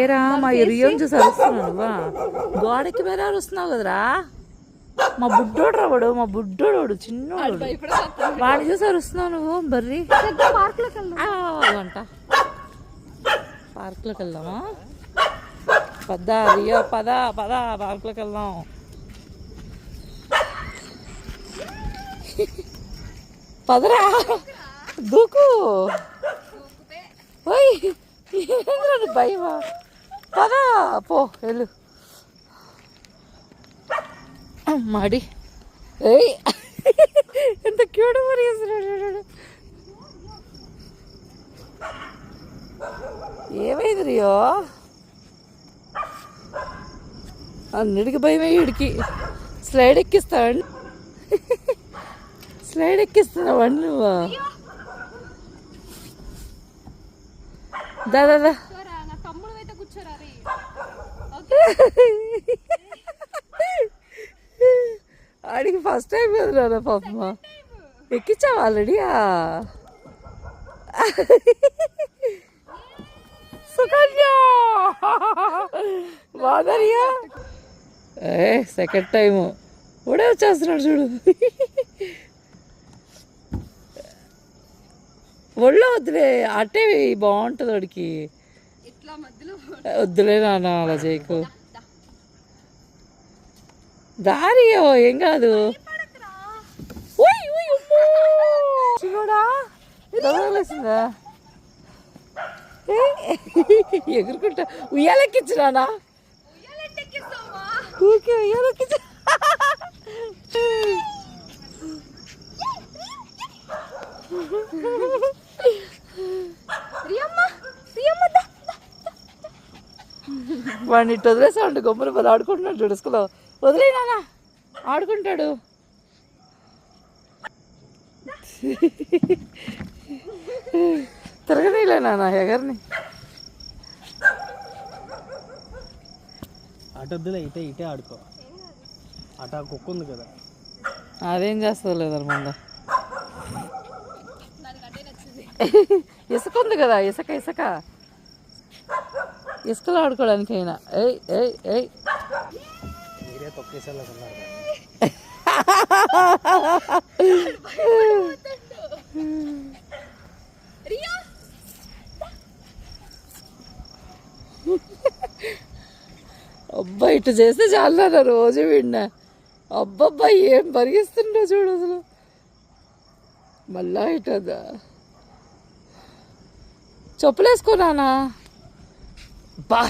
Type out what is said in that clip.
ఏరా మా రియం చూసి అరుస్తున్నావు గోడకి మీద అరుస్తున్నావు కదరా. మా బుడ్డోడు రావాడు మా బుడ్డోడు వాడు చిన్నోడు వాడిని చూసి అరుస్తున్నావు నువ్వు బర్రి. పార్క్లోకి అంట పార్క్లోకి వెళ్దామా? పద రియో పద పద పార్క్లోకి వెళ్దాం. పదరా. దూకు. ఓయ్ ఏంద్రా భయమా? పద పో వెళ్ళు మాడి ఏయ్ ఎంత క్యూట్ మరి చేస్తున్నాడు ఏమైంది రియో అన్నిటికి భయమే వీడికి స్లైడ్ ఎక్కిస్తాడు స్లైడ్ ఎక్కిస్తున్నావండి నువ్వు దా ఆడికి ఫస్ట్ టైం కదరా పాపమ్మ ఎక్కించావు ఆల్రెడీయా సుకన్య! బాదరియా ఏ సెకండ్ టైము కూడా వచ్చేస్తున్నాడు చూడు. ఒళ్ళో వద్దులే అట్టే బాగుంటుంది వాడికి. ఇట్లా మధ్యలో వద్దులే నాన్న అలా చేయకు. దారియో ఏం కాదు! చిన్నోడా? ఎగురుకుంటా. ఉయ్యాలెక్కించురానా ఊరికే ఉయ్యాలెక్కించు. రియమ్మ రియమ్మ దా వాడిని ఇటు వదిలేసాడు గమ్మున మరి ఆడుకుంటున్నాడు చూడు స్కూల్లో. వదిలేనా ఆడుకుంటాడు. తిరగనీలే నాన్న ఎగర్ని. అటు వద్దులే ఇటే ఇటే ఆడుకో. అటు కుక్క ఉంది కదా. అదేం చేస్తుంది లేదన్నమాట ఇసుక ఉంది కదా ఇసుక ఇసుక. ఇసుకలో ఆడుకోవడానికైనా. ఏయ్ ఏయ్ ఏయ్ మీరే తొక్కేసేలా ఉన్నారు కదా. రియా అబ్బా ఇటు చేస్తే చాలా రోజు విన్నా అబ్బబ్బా ఏం పరిగిస్తుండో చూడు అసలు. మళ్ళా ఇటదా చెప్పులేసుకోనానా